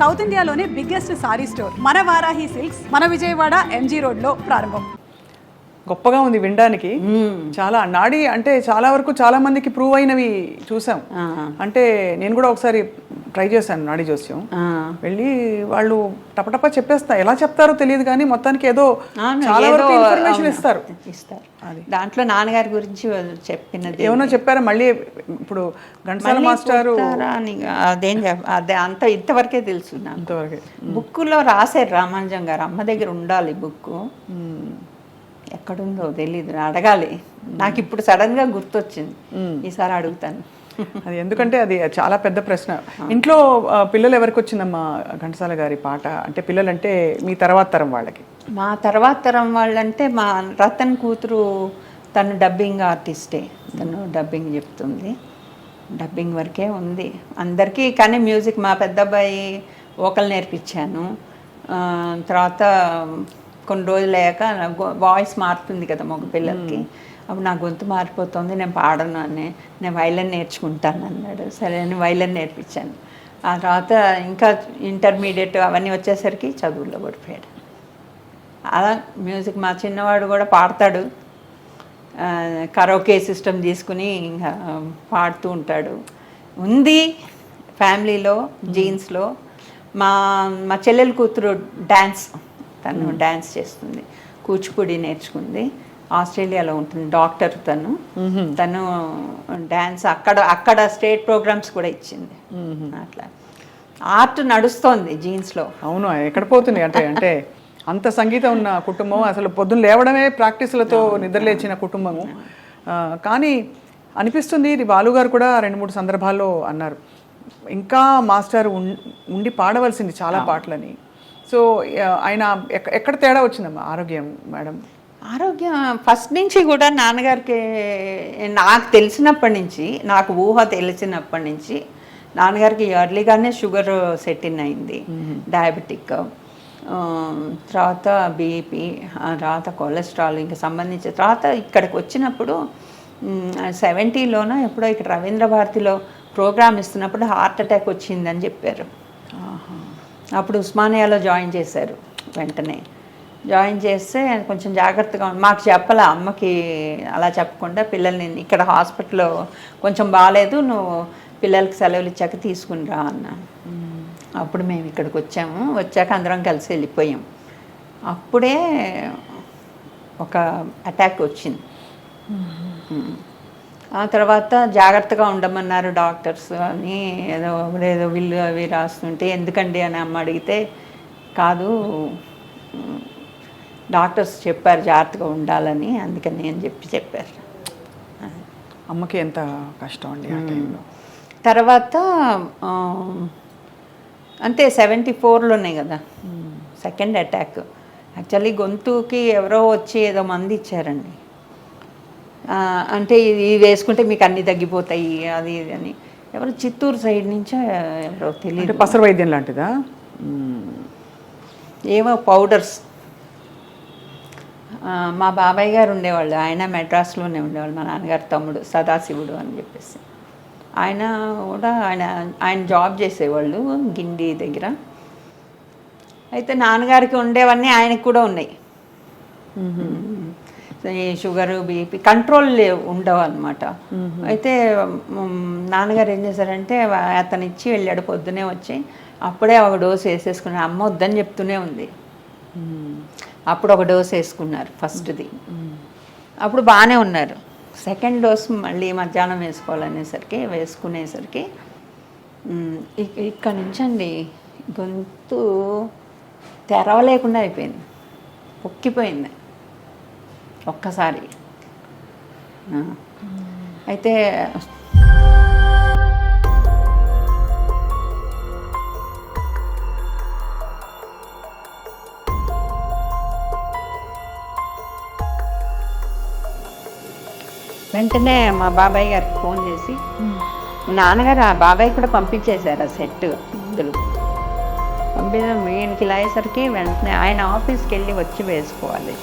South ఇండియాలోనే biggest sorry store మన Varahi silks మన విజయవాడ ఎంజీ రోడ్లో ప్రారంభం. గొప్పగా ఉంది వినడానికి. చాలా నాడి అంటే చాలా వరకు చాలా మందికి ప్రూవ్ అయినవి చూసాం. అంటే నేను కూడా ఒకసారి ట్రై చేశాను నాడి జోస్యం. వెళ్ళి వాళ్ళు టపటపా చెప్పేస్తా ఎలా చెప్తారో తెలియదు కానీ మొత్తానికి ఏదో చాలా వరకు ఇన్ఫర్మేషన్ ఇస్తారు. ఇస్తారు. దాంట్లో నాన్నగారి గురించి చెప్పినది. ఏమన్నా చెప్పారా? మళ్ళీ ఇప్పుడు ఘంటసాల మాస్టారు అదేం అదే అంత ఇంతవరకే తెలుసు నాకు. ఇంతవరకే. బుక్కులో రాశారు రామానుజం గారు అమ్మ దగ్గర ఉండాలి బుక్ ఎక్కడుందో తెలీదు. అడగాలి. నాకు ఇప్పుడు సడన్గా గుర్తొచ్చింది ఈసారి అడుగుతాను. అది ఎందుకంటే అది చాలా పెద్ద ప్రశ్న. ఇంట్లో పిల్లలు ఎవరికి వచ్చిందమ్మా ఘంటసాల గారి పాట? అంటే పిల్లలంటే మీ తర్వాత తరం వాళ్ళకి. మా తర్వాత తరం వాళ్ళంటే మా రతన్ కూతురు తను డబ్బింగ్ ఆర్టిస్టే. తను డబ్బింగ్ చెప్తుంది. డబ్బింగ్ వరకే ఉంది. అందరికీ కానీ మ్యూజిక్ మా పెద్ద అబ్బాయి వోకల్ నేర్పించాను. తర్వాత కొన్ని రోజులు అయ్యాక వాయిస్ మారుతుంది కదా మగ పిల్లలకి. అప్పుడు నా గొంతు మారిపోతుంది నేను పాడను అని నేను వైలన్ నేర్చుకుంటాను అన్నాడు. సరే అని వైలన్ నేర్పించాను. ఆ తర్వాత ఇంకా ఇంటర్మీడియట్ అవన్నీ వచ్చేసరికి చదువుల్లో పడిపోయాడు. అలా మ్యూజిక్ మా చిన్నవాడు కూడా పాడతాడు. కరోకే సిస్టమ్ తీసుకుని ఇంకా పాడుతూ ఉంటాడు. ఉంది ఫ్యామిలీలో జీన్స్లో మా మా చెల్లెల కూతురు డ్యాన్స్ తను డ్యాన్స్ చేస్తుంది. కూచిపూడి నేర్చుకుంది. ఆస్ట్రేలియాలో ఉంటుంది. డాక్టర్ తను. తను డ్యాన్స్ అక్కడ అక్కడ స్టేట్ ప్రోగ్రామ్స్ కూడా ఇచ్చింది. అట్లా. ఆర్ట్ నడుస్తోంది జీన్స్లో. అవును ఎక్కడ పోతుంది? అంటే అంటే అంత సంగీతం ఉన్న కుటుంబం. అసలు పొద్దున్న లేవడమే ప్రాక్టీసులతో నిద్రలేచిన కుటుంబము. కానీ అనిపిస్తుంది ఇది బాలుగారు కూడా రెండు మూడు సందర్భాల్లో అన్నారు. ఇంకా మాస్టర్ ఉండి పాడవలసింది చాలా పాటలని. సో ఆయన ఎక్క- ఎక్కడ తేడా వచ్చిందమ్మా ఆరోగ్యం మేడం? ఆరోగ్యం ఫస్ట్ నుంచి కూడా నాన్నగారికి నాకు తెలిసినప్పటి నుంచి నాకు ఊహ తెలిసినప్పటి నుంచి నాన్నగారికి ఎర్లీగానే షుగర్ సెట్ ఇన్ అయింది డయాబెటిక్. తర్వాత బీపీ తర్వాత కొలెస్ట్రాల్ ఇంకా సంబంధించిన తర్వాత ఇక్కడికి వచ్చినప్పుడు సెవెంటీలోనో ఎప్పుడో ఇక్కడ రవీంద్ర భారతిలో ప్రోగ్రామ్ ఇస్తున్నప్పుడు హార్ట్ అటాక్ వచ్చిందని చెప్పారు. అప్పుడు ఉస్మానియాలో జాయిన్ చేశారు వెంటనే. జాయిన్ చేస్తే కొంచెం జాగ్రత్తగా మాకు చెప్పాల అమ్మకి అలా చెప్పకుండా పిల్లల్ని ఇక్కడ హాస్పిటల్లో కొంచెం బాగాలేదు నువ్వు పిల్లలకి సెలవులు ఇచ్చాక తీసుకుని రా అన్నాను అప్పుడు మేము ఇక్కడికి వచ్చాము వచ్చాక అందరం కలిసి వెళ్ళిపోయాం. అప్పుడే ఒక అటాక్ వచ్చింది. ఆ తర్వాత జాగ్రత్తగా ఉండమన్నారు డాక్టర్స్ అని ఏదో ఏదో విల్లు అవి రాస్తుంటే ఎందుకండి అని అమ్మ అడిగితే కాదు డాక్టర్స్ చెప్పారు జాగ్రత్తగా ఉండాలని అందుకని అని చెప్పి చెప్పారు. అమ్మకి ఎంత కష్టం అండి ఆ టైంలో? తర్వాత అంతే సెవెంటీ ఫోర్లోనే కదా. Second attack. యాక్చువల్లీ గొంతుకి ఎవరో వచ్చి ఏదో మంది ఇచ్చారండి. అంటే ఇది వేసుకుంటే మీకు అన్ని తగ్గిపోతాయి అది ఇది అని. ఎవరు చిత్తూరు సైడ్ నుంచో ఎవరో తెలియదు పసర వైద్యం లాంటిదా? ఏవో పౌడర్స్. మా బాబాయ్ గారు ఉండేవాళ్ళు ఆయన మెడ్రాస్లోనే ఉండేవాళ్ళు మా నాన్నగారు తమ్ముడు సదాశివుడు అని చెప్పేసి. ఆయన కూడా ఆయన ఆయన జాబ్ చేసేవాళ్ళు గిండి దగ్గర. అయితే నాన్నగారికి ఉండేవన్నీ ఆయనకు కూడా ఉన్నాయి. షుగర్ బీపీ కంట్రోల్ ఉండవు అనమాట అయితే నాన్నగారు ఏం చేశారంటే అతను ఇచ్చి వెళ్ళాడు పొద్దునే వచ్చి. అప్పుడే ఒక డోస్ వేసేసుకున్నాడు. అమ్మ వద్దని చెప్తూనే ఉంది. అప్పుడు ఒక డోస్ వేసుకున్నారు ఫస్ట్ది. అప్పుడు బాగానే ఉన్నారు. సెకండ్ డోస్ మళ్ళీ మధ్యాహ్నం వేసుకోవాలనేసరికి వేసుకునేసరికి ఇక్కడ నుంచి అండి గొంతు తెరవలేకుండా అయిపోయింది. పొక్కిపోయింది. ఒక్కసారి. అయితే వెంటనే మా బాబాయ్ గారికి ఫోన్ చేసి నాన్నగారు ఆ బాబాయ్ కూడా పంపించేశారు ఆ సెట్ మందులు. పంపించడం ఈయనకి ఇలా అయ్యేసరికి వెంటనే ఆయన ఆఫీస్కి వెళ్ళి వచ్చి వేసుకోవాలి.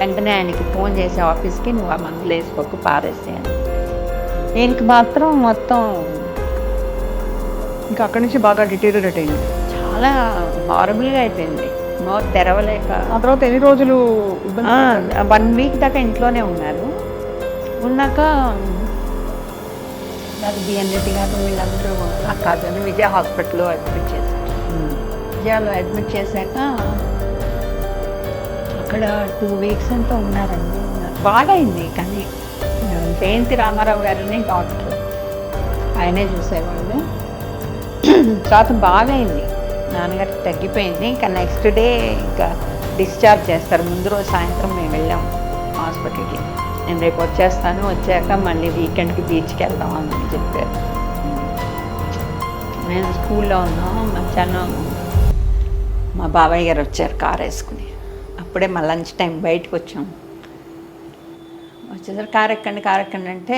వెంటనే ఆయనకి ఫోన్ చేసి ఆఫీస్కి నువ్వు ఆ మందులు వేసుకోకు పారేసేయని ఈయనకి మాత్రం మొత్తం ఇంకా అక్కడి నుంచి బాగా డిటీరియరేట్ అయింది. చాలా హారబుల్గా అయిపోయింది. నోరు తెరవలేక. ఆ తర్వాత ఎన్ని రోజులు వన్ వీక్ దాకా ఇంట్లోనే ఉన్నారు. ఉన్నాక నాకు బిఎన్ రెడ్డి గారు వీళ్ళందరూ ఆ కజన్ విజయ హాస్పిటల్లో అడ్మిట్ చేశారు. విజయాలో అడ్మిట్ చేశాక అక్కడ టూ వీక్స్ అంతా ఉన్నారండి. బాగైంది కానీ జయంతి రామారావు గారనే డాక్టర్ ఆయనే చూసేవాళ్ళు. తర్వాత బాగైంది నాన్నగారు తగ్గిపోయింది ఇంకా నెక్స్ట్ డే ఇంకా డిశ్చార్జ్ చేస్తారు. ముందు రోజు సాయంత్రం మేము వెళ్ళాం హాస్పిటల్కి. నేను రేపు వచ్చేస్తాను వచ్చాక మళ్ళీ వీకెండ్కి బీచ్కి వెళ్దాం అని చెప్పారు. మేము స్కూల్లో ఉన్నాం మధ్యాహ్నం మా బాబాయ్ గారు వచ్చారు కారు వేసుకుని. అప్పుడే మా లంచ్ టైం బయటకు వచ్చాం. వచ్చేసరికి కార్ ఎక్కండి కార్ ఎక్కండి అంటే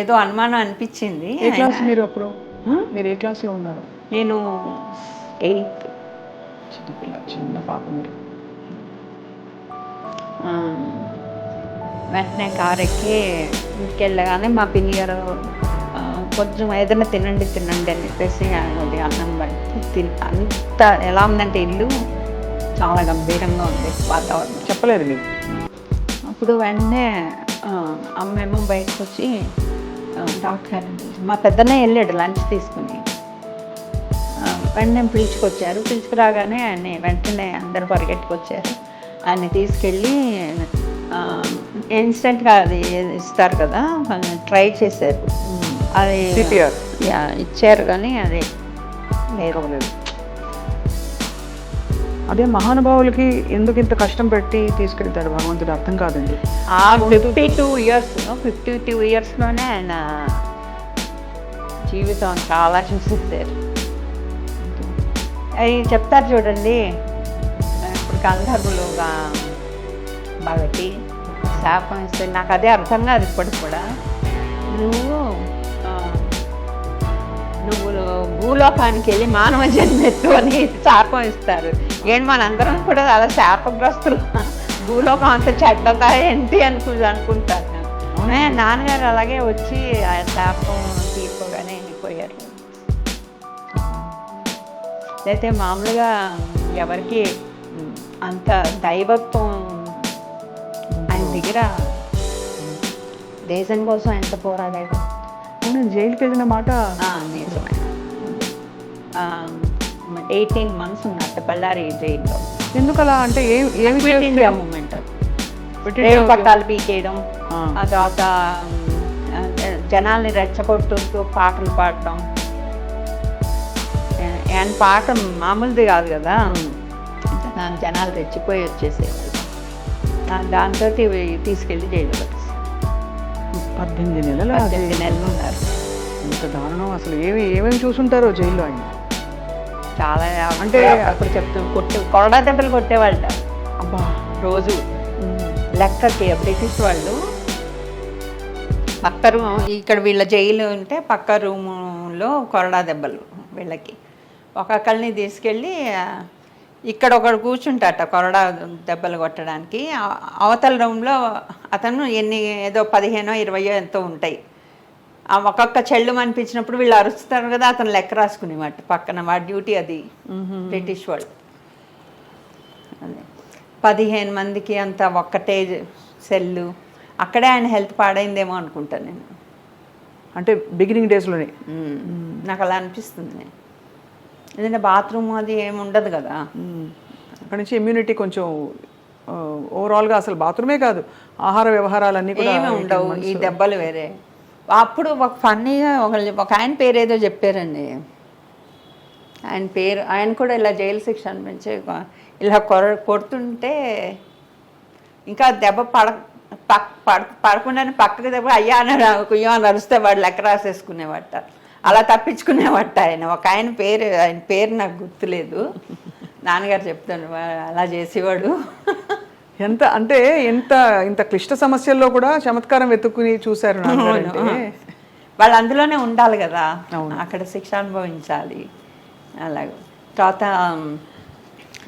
ఏదో అనుమానం అనిపించింది. ఏ క్లాస్ మీరు అప్పుడు? మీరు ఏ క్లాస్లో ఉన్నారు? నేను ఎయిత్. చిన్నపిల్ల చిన్న పాప మీరు. వెంటనే కార్ ఎక్కి ఇంటికి వెళ్ళగానే మా పిన్ని గారు కొంచెం ఏదైనా తినండి తినండి అని చెప్పేసి అన్నం పెట్టి తిని అంత ఎలా ఉందంటే ఇల్లు చాలా గంభీరంగా ఉంది వాతావరణం. చెప్పలేదు మీరు అప్పుడు వెంటనే అమ్మేమో బయటకు వచ్చి డాక్టర్ పిలిచి- మా పెద్దనే వెళ్ళాడు లంచ్ తీసుకుని. వెంటనే పిలుచుకొచ్చారు. పిలుచుకురాగానే ఆయన వెంటనే అందరు పరిగెట్టుకొచ్చారు. ఆయన తీసుకెళ్ళి ఇన్స్టెంట్గా అది ఇస్తారు కదా ట్రై చేశారు. అది ఇచ్చారు కానీ అది లేదు అదే మహానుభావులకి ఎందుకు ఇంత కష్టం పెట్టి తీసుకెళ్తాడు భగవంతుడు? అర్థం కాదండి. ఆ fifty two years fifty two ఇయర్స్లోనే ఆయన జీవితం చాలా చూసిస్తారు అవి చెప్తారు చూడండి. ఇప్పుడు గంధర్వులుగా బాగటి శాపం ఇస్తే నాకు అదే అర్థం కాదు ఇప్పటికి కూడా. నువ్వు నువ్వు భూలోకానికి వెళ్ళి మానవ జన్మెత్తు అని శాపం ఇస్తారు. ఏంటి మనందరం కూడా అలా శాపగ్రస్తులు. భూలోకం అంత చెడ్డదా ఏంటి అనుకు అనుకుంటారు. అవునే. నాన్నగారు అలాగే వచ్చి ఆ శాపం తీసుకోగానే వెళ్ళిపోయారు అయితే మామూలుగా ఎవరికి అంత దైవత్వం ఆయన దగ్గర దేశం కోసం ఎంత పోరాడాడు అవును జైలుకి వెళ్ళిన మాట నిజమే. ఎయిటీన్ మంత్స్ ఉన్నట్టు బళ్ళారి జైల్లో. ఎందుకు అలా అంటే ఏ ఏమి మూమెంట్ పట్టాలు పీకేయడం ఆ. తర్వాత జనాల్ని రెచ్చగొట్టుతూ పాటలు పాడటం. ఆయన పాట మామూలుది కాదు కదా. జనా- జనాలు రెచ్చిపోయి వచ్చేసేవాళ్ళు. దాంతో తీసుకెళ్ళి జైలు పద్దెనిమిది నెలలు పద్దెనిమిది. నెలలు ఉన్నారు. ఇంత దారుణం అసలు ఏమి ఏమేమి చూసుంటారో జైల్లో ఆయన? చాలా అంటే- అప్పుడు చెప్తూ కొట్టే కొరడా దెబ్బలు కొట్టేవాళ్ళ అబ్బా. రోజు లెక్కకి బ్రిటిష్ వాళ్ళు పక్క రూమ్ ఇక్కడ వీళ్ళ జైలు ఉంటే పక్క రూములో కొరడా దెబ్బలు వీళ్ళకి. ఒక్కొక్కరిని తీసుకెళ్ళి ఇక్కడ ఒకడు కూర్చుంటాట కొరడా దెబ్బలు కొట్టడానికి. అవతల రూమ్లో అతను ఎన్ని ఏదో పదిహేనో ఇరవయో ఎంతో ఉంటాయి. ఆ ఒక్కొక్క చెల్లు అనిపించినప్పుడు వీళ్ళు అరుస్తారు కదా అతను లెక్క రాసుకునేవాటి పక్కన వాడి డ్యూటీ అది. బ్రిటిష్ వాళ్ళు పదిహేను మందికి అంత ఒక్కటే సెల్లు. అక్కడే ఆయన హెల్త్ పాడైందేమో అనుకుంటాను నేను. అంటే బిగినింగ్ డేస్లోనే. నాకు అలా అనిపిస్తుంది. ఎందుకంటే బాత్రూమ్ అది ఏమి ఉండదు కదా. అక్కడి నుంచి ఇమ్యూనిటీ కొంచెం ఓవరాల్గా అసలు బాత్రూమే కాదు ఆహార వ్యవహారాలన్నీ కూడా ఏమి ఉండవు ఈ దెబ్బలు వేరే. అప్పుడు ఒక ఫన్నీగా ఒక ఒక ఆయన పేరు ఏదో చెప్పారండి. ఆయన పేరు ఆయన కూడా ఇలా జైలు శిక్ష అనిపించి ఇలా కొర కొడుతుంటే ఇంకా దెబ్బ పడ పక్ పడ పడకుండానే పక్కకి దెబ్బ అయ్యా అని కుయ్యో అని అరిస్తే వాడు లెక్క రాసేసుకునేవట. అలా తప్పించుకునేవట ఆయన. ఒక ఆయన పేరు ఆయన పేరు నాకు గుర్తులేదు. నాన్నగారు చెప్తాను "వా- అలా చేసేవాడు. ఎంత అంటే ఎంత ఇంత క్లిష్ట సమస్యల్లో కూడా చమత్కారం వెతుక్కుని చూశారు వాళ్ళు అందులోనే ఉండాలి కదా. అక్కడ శిక్ష అనుభవించాలి. అలాగే. తర్వాత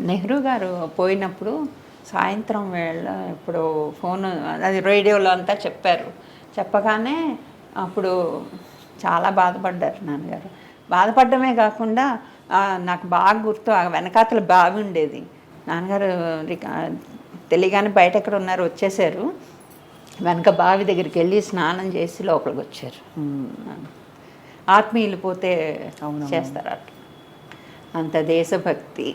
నెహ్రూ గారు పోయినప్పుడు సాయంత్రం వేళ ఇప్పుడు ఫోన్ అది రేడియోలో అంతా చెప్పారు. చెప్పగానే అప్పుడు చాలా బాధపడ్డారు నాన్నగారు. బాధపడమే కాకుండా నాకు బాగా గుర్తు ఆ వెనకాతల బావి ఉండేది. నాన్నగారు తెలియగానే బయట ఎక్కడ ఉన్నారు వచ్చేసారు. వెనక బావి దగ్గరికి వెళ్ళి స్నానం చేసి లోపలికి వచ్చారు. ఆత్మీయులు పోతే చేస్తారు అట్లా. అంత దేశభక్తి.